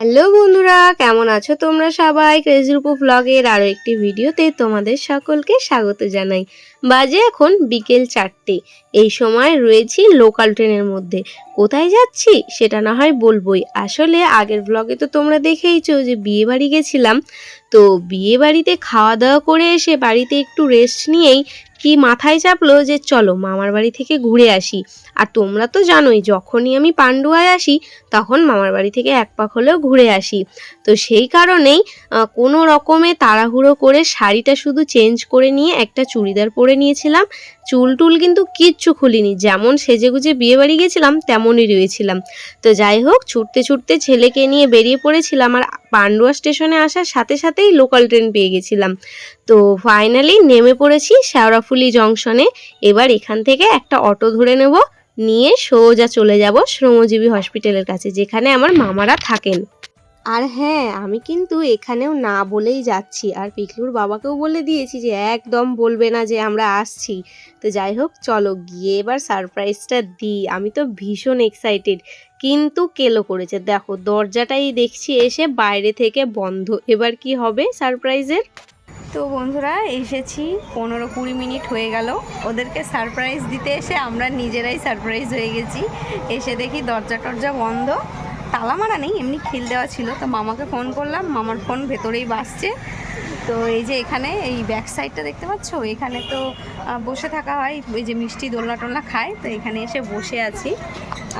Hello বন্ধুরা, কেমন আছো তোমরা সবাই? ক্রেজি রূপ ব্লগের আরও একটি ভিডিওতে তোমাদের সকলকে স্বাগত জানাই। বাজে এখন বিকেল চারটে। এই সময় রয়েছি লোকাল ট্রেনের মধ্যে। কোথায় যাচ্ছি সেটা না হয় বলবই। আসলে আগের ব্লগে তো তোমরা দেখেইছো যে বিয়ে বাড়ি গেছিলাম। তো বিয়ে বাড়িতে খাওয়া দাওয়া করে এসে বাড়িতে একটু রেস্ট নিয়েই কি মাথায় চাপলো যে চলো মামার বাড়ি থেকে ঘুরে আসি। আর তোমরা তো জানোই, যখনই আমি পান্ডুয়ায় আসি, তখন মামার বাড়ি থেকে এক পাক হলেও ঘুরে আসি। তো সেই কারণেই কোনো রকমে তাড়াহুড়ো করে শাড়িটা শুধু চেঞ্জ করে নিয়ে একটা চুড়িদার পরে নিয়েছিলাম। চুল টুল কিন্তু কিচ্ছু খুলিনি, যেমন সেজেগুজে বিয়ে বাড়ি গেছিলাম, তেমনই রয়েছিলাম। তো যাই হোক, ছুটতে ছুটতে ছেলেকে নিয়ে বেরিয়ে পড়েছিলাম আর পান্ডুয়া স্টেশনে আসার সাথে সাথেই লোকাল ট্রেন পেয়ে গেছিলাম। তো ফাইনালি নেমে পড়েছি শেওড়াফুলি জংশনে এবার এখান থেকে একটা অটো ধরে নেব, নিয়ে সোজা চলে যাব শ্রমজীবী হসপিটালের কাছে, যেখানে আমার মামারা থাকেন। আর হ্যাঁ আমি কিন্তু এখানেও না বলেই যাচ্ছি। আর পিকলুর বাবাকেও বলে দিয়েছি যে, একদম বলবে না যে, আমরা আসছি। তো যাই হোক, চলো গিয়ে এবার সারপ্রাইজটা দিই। আমি তো ভীষণ এক্সাইটেড কিন্তু কেলো করেছে? দেখো, দরজাটাই দেখছি এসে বাইরে থেকে বন্ধ। এবার কি হবে সারপ্রাইজের? তো বন্ধুরা, এসেছি। পনেরো কুড়ি মিনিট হয়ে গেল। ওদেরকে সারপ্রাইজ দিতে এসে আমরা নিজেরাই সারপ্রাইজ হয়ে গেছি। এসে দেখি দরজা টরজা বন্ধ। তালা মারা নেই, এমনি খিল দেওয়া ছিল। তো মামাকে ফোন করলাম, মামার ফোন ভেতরেই বাসছে তো এই যে এখানে, এই ব্যাক সাইডটা দেখতে পাচ্ছ? এখানে তো বসে থাকা হয়, ওই যে মিষ্টি দোলনা টোলনা খায়। তো এখানে এসে বসে আছি।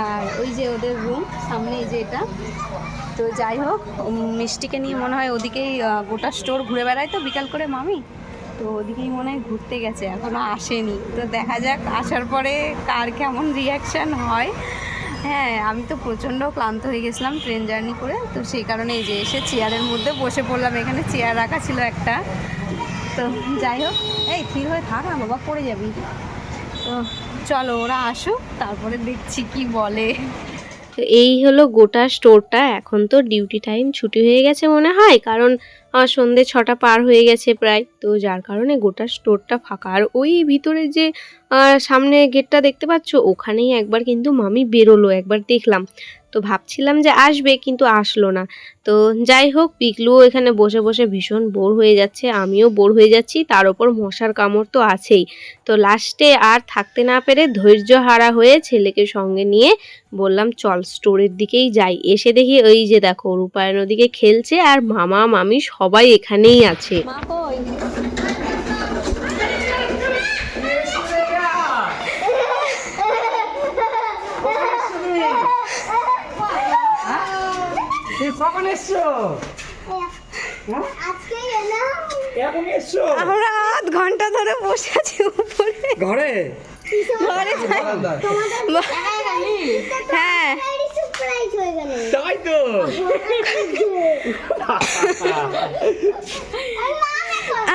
আর ওই যে ওদের রুম সামনে এই যে এটা। তো যাই হোক মিষ্টিকে নিয়ে মনে হয় ওদিকেই গোটা স্টোর ঘুরে বেড়ায় তো বিকাল করে মামি? তো ওদিকেই মনে হয় ঘুরতে গেছে এখনও আসেনি। তো দেখা যাক, আসার পরে কার কেমন রিয়াকশান হয়। হ্যাঁ আমি তো প্রচণ্ড ক্লান্ত হয়ে গেছিলাম ট্রেন জার্নি করে। তো সেই কারণে এই যে এসে চেয়ারের মধ্যে বসে পড়লাম। এখানে চেয়ার রাখা ছিল একটা। তো যাই হোক, এই স্থির হয়ে থাক না বাবা পড়ে যাবি। তো চলো, ওরা আসুক, তারপরে দেখছি কি বলে। তো এই হলো গোটা স্টোরটা এখন তো ডিউটি টাইম ছুটি হয়ে গেছে মনে হয়। কারণ আহ, সন্ধে ছটা পার হয়ে গেছে প্রায়। তো যার কারণে গোটা স্টোরটা ফাঁকা। আর ওই ভিতরে যে সামনে গেটটা দেখতে পাচ্ছ ওখানেই একবার কিন্তু মামি বেরোলো একবার দেখলাম। তো ভাবছিলাম যে আসবে কিন্তু আসলো না তো যাই হোক পিকলুও এখানে বসে বসে ভীষণ বোর হয়ে যাচ্ছে আমিও বোর হয়ে যাচ্ছি তার ওপর মশার কামড় তো আছেই তো লাস্টে আর থাকতে না পেরে ধৈর্য হারা হয়ে ছেলেকে সঙ্গে নিয়ে বললাম চল স্টোরের দিকেই যাই এসে দেখি ওই যে দেখো রূপায়ণ ওদিকে খেলছে আর মামা মামি সবাই এখানেই আছে কখন এসছো? এসছো? আমরা আধ ঘণ্টা ধরে বসে আছি উপরে। ঘরে? ঘরে হ্যাঁ। তাই তো।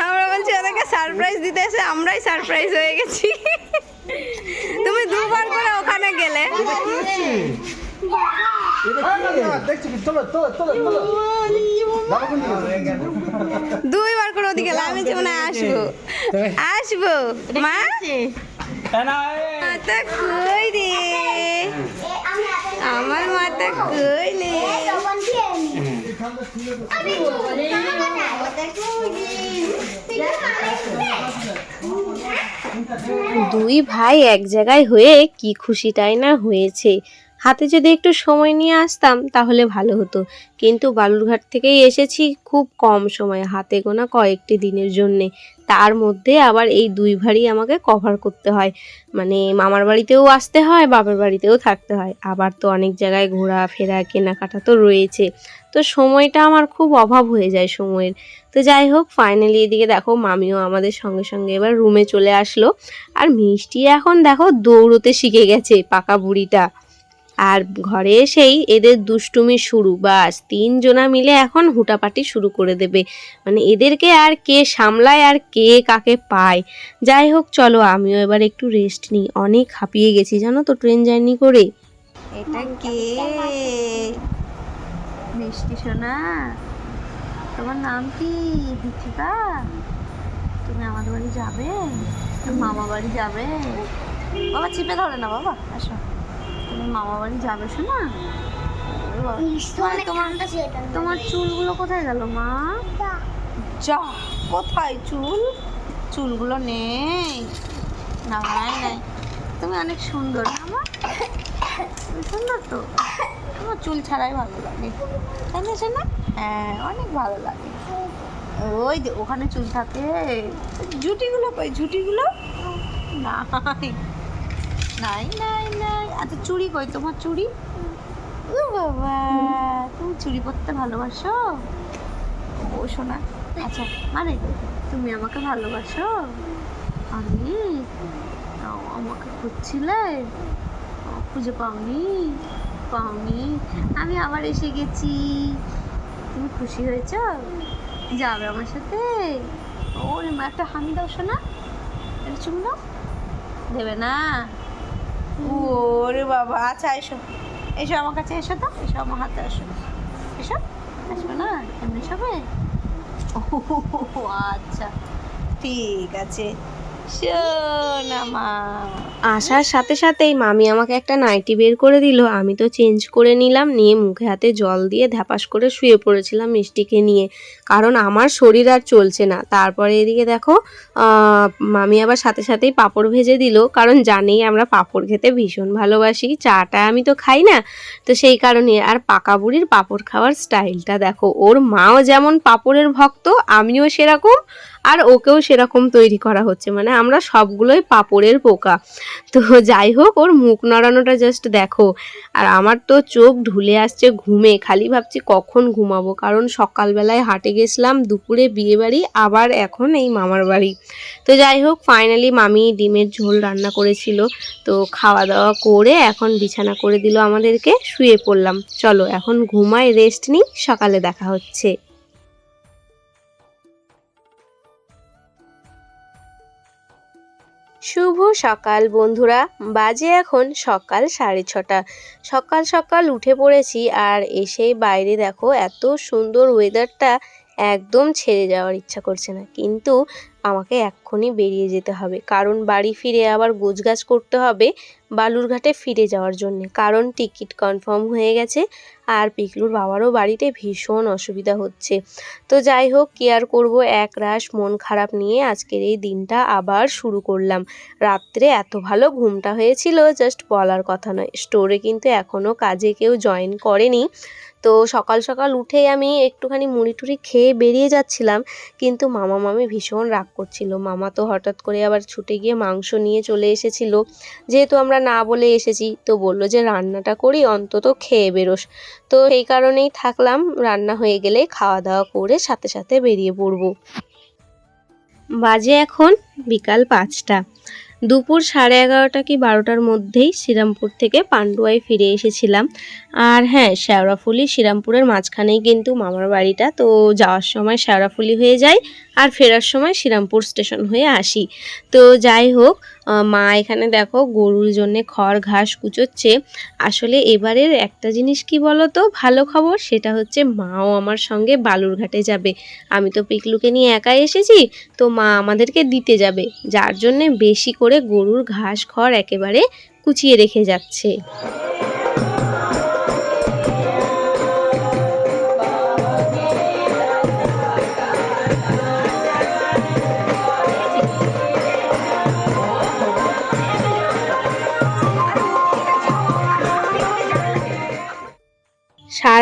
আমরা বলছি ওদেরকে সারপ্রাইজ দিতে এসে আমরাই সারপ্রাইজ হয়ে গেছি তুমি দুবার করে ওখানে গেলে দেখছি কি চলো চলো চলো চলো যাব কিন্তু দুইবার করে ওদিকে আমি যেমন আসব। আসব। মা? মাথা কই রে? আমার মাথা কই রে? দুই ভাই এক জায়গায় হয়ে কি খুশিটাই না হয়েছে? হাতে যদি একটু সময় নিয়ে আসতাম, তাহলে ভালো হতো। কিন্তু বালুরঘাট থেকেই এসেছি খুব কম সময়, হাতে গোনা কয়েকটি দিনের জন্যে। তার মধ্যে আবার এই দুই ভারই আমাকে কভার করতে হয়। মানে মামার বাড়িতেও আসতে হয়, বাবার বাড়িতেও থাকতে হয়। আবার তো অনেক জায়গায় ঘোরা, ফেরা, কেনাকাটা তো রয়েছে। তো সময়টা আমার খুব অভাব হয়ে যায় সময়ের। তো যাই হোক ফাইনালি এদিকে দেখো, মামিও আমাদের সঙ্গে সঙ্গে এবার রুমে চলে আসলো। আর মিষ্টি এখন দেখো দৌড়তে শিখে গেছে পাকা বুড়িটা। আর ঘরে এসেই এদের দুষ্টুমি শুরু, বাস। তিনজনা মিলে এখন হুটাপাটি শুরু করে দেবে। মানে এদেরকে আর কে সামলায় আর কে কাকে পায়। যাই হোক, চলো আমিও এবার একটু রেস্ট নিই। অনেক হাঁপিয়ে গেছি, জানো তো ট্রেন জার্নি করে। এটা কে? মিষ্টি সোনা, তোমার নাম কি? দীক্ষিতা? তুমি আমাদের বাড়ি যাবে? মামা বাড়ি যাবে? বাবা, চিপে ধরে না, বাবা, আসো। তুমি মামা বাড়ি যাবে শোনা? মানে তোমার তোমার চুলগুলো কোথায় গেল মা? যা। কোথায় চুল? চুলগুলো নেই। নাই নাই। তুমি অনেক সুন্দর না মা? তুমি সুন্দর তো? তোমার চুল ছাড়াই ভালো লাগে। তাই না শোনা? হ্যাঁ অনেক ভালো লাগে। ওই যে ওখানে চুল থাকে। ঝুটিগুলো কই? ঝুটিগুলো? নাই। নাই নাই নাই। আচ্ছা চুড়ি কই? তোমার চুড়ি? ও বাবা, তুমি চুড়ি পরতে ভালোবাসো? ও শোনা আচ্ছা মানে তুমি আমাকে ভালোবাসো? আমি? আমাকে খুঁজছিলে? খুঁজে পাওনি? পাওনি। আমি আবার এসে গেছি। তুমি খুশি হয়েছ? যাবে আমার সাথে? ওরে একটা হামি দাও শোনা একটা চুম দাও। দেবে না? ওরে বাবা আচ্ছা এসো। এসো আমার কাছে, এসো তো। এসো আমার হাতে, আসো। এসো। আসবে না? এমনি সবে আচ্ছা। ঠিক আছে। আসার সাথে সাথেই মামি আমাকে একটা নাইটি বের করে দিল। আমি তো চেঞ্জ করে নিলাম, নিয়ে মুখে হাতে জল দিয়ে ধ্যাপাস করে শুয়ে পড়েছিলাম মিষ্টিকে নিয়ে। কারণ আমার শরীর আর চলছে না। তারপরে এদিকে দেখো মামি আবার সাথে সাথেই পাঁপড় ভেজে দিল। কারণ জানেই আমরা পাঁপড় খেতে ভীষণ ভালোবাসি। চাটা আমি তো খাই না। তো সেই কারণে আর পাকা বুড়ির পাঁপড় খাওয়ার স্টাইলটা দেখো। ওর মাও যেমন পাঁপড়ের ভক্ত, আমিও সেরকম। আর ওকেও সেরকম তৈরি করা হচ্ছে। মানে আমরা সবগুলোই পাঁপড়ের পোকা। তো যাই হোক, ওর মুখ নড়ানোটা জাস্ট দেখো। আর আমার তো চোখ ঢুলে আসছে ঘুমে। খালি ভাবছি কখন ঘুমাবো। কারণ সকালবেলায় হাটে গেছিলাম, দুপুরে বিয়ে বাড়ি আবার এখন এই মামার বাড়ি। তো যাই হোক ফাইনালি মামি ডিমের ঝোল রান্না করেছিল। তো খাওয়া দাওয়া করে এখন বিছানা করে দিল আমাদেরকে, শুয়ে পড়লাম। চলো, এখন ঘুমাই রেস্ট নিই, সকালে দেখা হচ্ছে। শুভ সকাল বন্ধুরা। বাজে এখন সকাল সাড়ে ছটা। সকাল সকাল উঠে পড়েছি আর এসে বাইরে দেখো এত সুন্দর ওয়েদারটা একদম ছেড়ে যাওয়ার ইচ্ছা করছে না। কিন্তু আমাকে এক্ষুনি বেরিয়ে যেতে হবে। কারণ বাড়ি ফিরে আবার গোছগাছ করতে হবে। বালুরঘাটে ফিরে যাওয়ার জন্য। কারণ টিকিট কনফার্ম হয়ে গেছে আর পিকলুর বাবারও বাড়িতে ভীষণ অসুবিধা হচ্ছে। তো যাই হোক, কি আর করব? এক রাশ মন খারাপ নিয়ে আজকের এই দিনটা আবার শুরু করলাম। রাত্রে এত ভালো ঘুমটা হয়েছিল, জাস্ট বলার কথা নয়। স্টোরে কিন্তু এখনও কাজে কেউ জয়েন করেনি। তো সকাল সকাল উঠেই আমি একটুখানি মুড়ি টুড়ি খেয়ে বেরিয়ে যাচ্ছিলাম, কিন্তু মামা মামি ভীষণ রাগ করছিল। মামা তো হঠাৎ করে আবার ছুটে গিয়ে মাংস নিয়ে চলে এসেছিল। যেহেতু আমরা না বলে এসেছি। তো বলল যে, রান্নাটা করি, অন্তত খেয়ে বেরোস। তো সেই কারণেই থাকলাম। রান্না হয়ে গেলে খাওয়া দাওয়া করে সাথে সাথে বেরিয়ে পড়ব। বাজে এখন বিকাল পাঁচটা। দুপুর সাড়ে এগারোটা কি বারোটার মধ্যেই শ্রীরামপুর থেকে পান্ডুয়ায় ফিরে এসেছিলাম। আর হ্যাঁ শেওড়াফুলি শ্রীরামপুরের মাঝখানেই কিন্তু মামার বাড়িটা। তো যাওয়ার সময় শেওড়াফুলি হয়ে যায়। আর ফেরার সময় শ্রীরামপুর স্টেশন হয়ে আসি। তো যাই হোক মা এখানে দেখো গরুর জন্য খড় ঘাস কুচোচ্ছে। আসলে এবারের একটা জিনিস কি বলো তো ভালো খবর সেটা হচ্ছে মাও আমার সঙ্গে বালুরঘাটে যাবে। আমি তো পিকলুকে নিয়ে একাই এসেছি, তো মা আমাদেরকে দিতে যাবে। যার জন্যে বেশি করে গরুর ঘাস খড় একেবারে কুচিয়ে রেখে যাচ্ছে।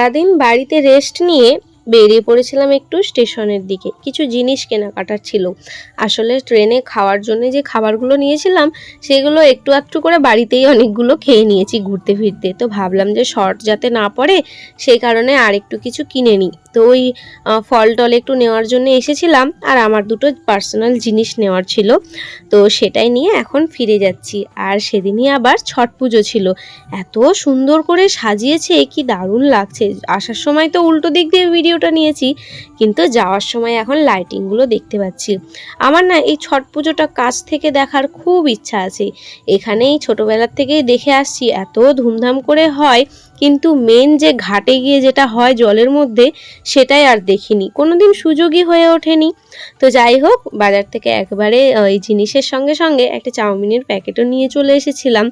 সারাদিন বাড়িতে রেস্ট নিয়ে বেরিয়ে পড়েছিলাম একটু স্টেশনের দিকে। কিছু জিনিস কেনাকাটার ছিল। আসলে ট্রেনে খাওয়ার জন্য যে খাবারগুলো নিয়েছিলাম, সেগুলো একটু একটু করে বাড়িতেই অনেকগুলো খেয়ে নিয়েছি ঘুরতে ফিরতে। তো ভাবলাম যে শর্ট যাতে না পড়ে, সেই কারণে আর একটু কিছু কিনে নিই। তো ওই ফল টল একটু নেওয়ার জন্য এসেছিলাম, আর আমার দুটো পার্সোনাল জিনিস নেওয়ার ছিল। তো সেটাই নিয়ে এখন ফিরে যাচ্ছি। আর সেদিনই আবার ছট পুজো ছিল। এত সুন্দর করে সাজিয়েছে, কি দারুণ লাগছে। আসার সময় তো উল্টো দিক দিয়ে ভিডিওটা নিয়েছি, কিন্তু যাওয়ার সময় এখন লাইটিংগুলো দেখতে পাচ্ছি। আমার না এই ছট পুজোটা কাছ থেকে দেখার খুব ইচ্ছা আছে। এখানেই ছোটোবেলার থেকেই দেখে আসছি, এত ধুমধাম করে হয়, কিন্তু মেন যে ঘাটে গিয়ে যেটা হয় জলের মধ্যে, সেটাই আর দেখিনি। কোনোদিন সুযোগই হয়ে ওঠেনি। তো যাই হোক, বাজার থেকে একবারে এই জিনিসের সঙ্গে সঙ্গে একটা চাউমিনের প্যাকেটও নিয়ে চলে এসেছিলাম।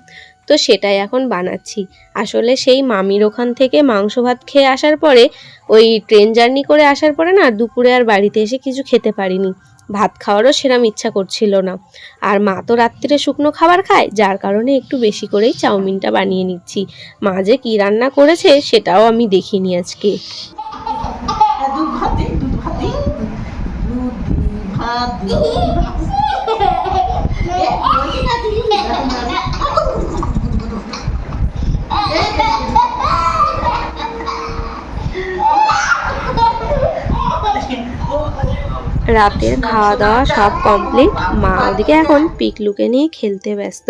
তো সেটাই এখন বানাচ্ছি। আসলে সেই মামির ওখান থেকে মাংস ভাত খেয়ে আসার পরে, ওই ট্রেন জার্নি করে আসার পরে না দুপুরে আর বাড়িতে এসে কিছু খেতে পারিনি। ভাত খাওয়ারও সেরম ইচ্ছা করছিল না। আর মা তো রাত্রিরে শুকনো খাবার খায়, যার কারণে একটু বেশি করেই চাউমিনটা বানিয়ে নিচ্ছি। মা যে কী রান্না করেছে সেটাও আমি দেখিনি আজকে। ভাত দিই দুধ ভাত দিই দুধ দিই, ভাত দিই। এ, বলছি না তুই, এরকম ভাবে। রাতের খাওয়া দাওয়া সব কমপ্লিট মা ওদিকে এখন পিকলুকে নিয়ে খেলতে ব্যস্ত।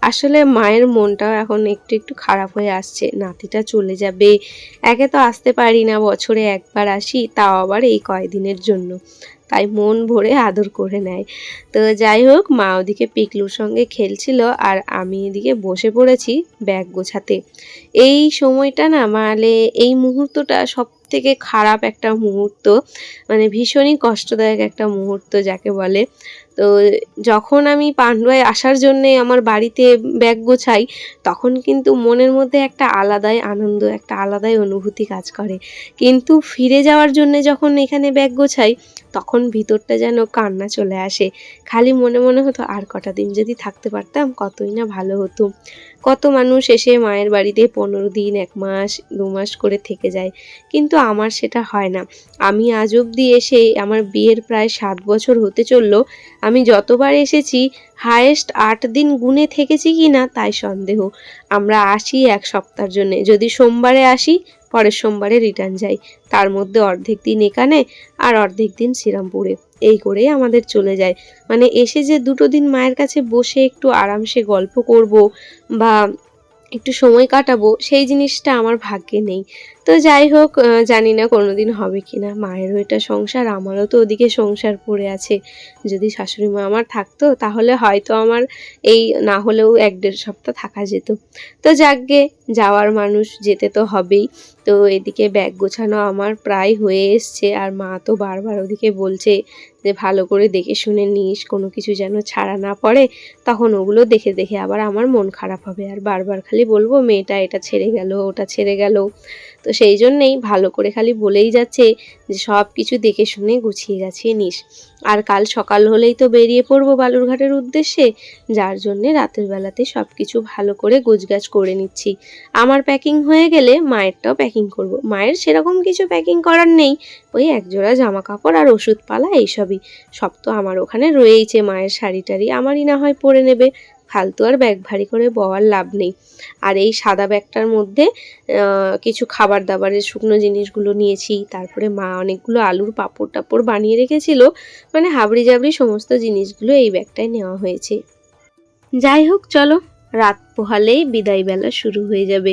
আসলে মায়ের মনটাও এখন একটু একটু খারাপ হয়ে আসছে। নাতিটা চলে যাবে। একে তো আসতে পারি না, বছরে একবার আসি, তাও আবার এই কয়দিনের জন্য। তাই মন ভরে আদর করে নেয়। তো যাই হোক, মা ওদিকে পিকলুর সঙ্গে খেলছিল আর আমি এদিকে বসে পড়েছি ব্যাগ গোছাতে। এই সময়টা না মানে এই মুহূর্তটা সব থেকে খারাপ একটা মুহূর্ত মানে ভীষণই কষ্টদায়ক একটা মুহূর্ত যাকে বলে। তো যখন আমি পান্ডুয়ায় আসার জন্যে আমার বাড়িতে ব্যাগ গোছাই, তখন কিন্তু মনের মধ্যে একটা আলাদাই আনন্দ, একটা আলাদাই অনুভূতি কাজ করে। কিন্তু ফিরে যাওয়ার জন্য যখন এখানে ব্যাগ গোছাই তখন ভিতরটা যেন কান্না চলে আসে। খালি মনে মনে হতো, আর কটা দিন যদি থাকতে পারতাম, কতই না ভালো হতো। কত মানুষ এসে মায়ের বাড়িতে পনেরো দিন, এক মাস, দু মাস করে থেকে যায়। কিন্তু আমার সেটা হয় না। আমি আজ অবধি এসে আমার বিয়ের প্রায় সাত বছর হতে চলল। আমি যতবার এসেছি হায়েস্ট আট দিন গুনে থেকেছি কি না তাই সন্দেহ। আমরা আসি এক সপ্তাহের জন্যে। যদি সোমবারে আসি পরের সোমবারে রিটার্ন যাই। তার মধ্যে অর্ধেক দিন এখানে আর অর্ধেক দিন শ্রীরামপুরে। এই করেই আমাদের চলে যায়। মানে এসে যে দুটো দিন মায়ের কাছে বসে একটু আরামসে গল্প করব বা একটু সময় কাটাবো, সেই জিনিসটা আমার ভাগ্যে নেই। তো যাই হোক জানি না কোনোদিন হবে কি না মায়েরও এটা সংসার, আমারও তো ওদিকে সংসার পড়ে আছে। যদি শাশুড়ি মা আমার থাকতো, তাহলে হয়তো আমার এই না হলেও এক দেড় সপ্তাহ থাকা যেত। তো যাকগে, যাওয়ার মানুষ যেতে তো হবেই। তো এদিকে ব্যাগ গোছানো আমার প্রায় হয়ে এসছে, আর মা তো বারবার ওদিকে বলছে যে, ভালো করে দেখে শুনে নিস, কোনো কিছু যেন ছাড়া না পড়ে। তখন ওগুলো দেখে দেখে আবার আমার মন খারাপ হবে। আর বারবার খালি বলব, মেয়েটা এটা ছেড়ে গেল, ওটা ছেড়ে গেল। তো সেই জন্যেই ভালো করে খালি বলেই যাচ্ছে যে সব কিছু দেখে শুনে গুছিয়ে গাছিয়ে নিস। আর কাল সকাল হলেই তো বেরিয়ে পড়ব বালুরঘাটের উদ্দেশ্যে, যার জন্যে রাতের বেলাতে সব কিছু ভালো করে গোছগাছ করে নিচ্ছি। আমার প্যাকিং হয়ে গেলে মায়েরটাও প্যাকিং করব। মায়ের সেরকম কিছু প্যাকিং করার নেই, ওই একজোড়া জামা কাপড় আর ওষুধপালা এইসবই। সব তো আমার ওখানে রয়েইছে, মায়ের শাড়ি টাড়ি আমারই না হয় পরে নেবে। ফালতু আর ব্যাগ ভারী করে বওয়ার লাভ নেই। আর এই সাদা ব্যাগটার মধ্যে কিছু খাবার দাবারের শুকনো জিনিসগুলো নিয়েছি, তারপরে মা অনেকগুলো আলুর পাঁপড় টাপড় বানিয়ে রেখেছিল। মানে হাবড়ি জাবড়ি সমস্ত জিনিসগুলো এই ব্যাগটায় নেওয়া হয়েছে। যাই হোক, চলো, রাত পোহালেই বিদায়বেলা শুরু হয়ে যাবে।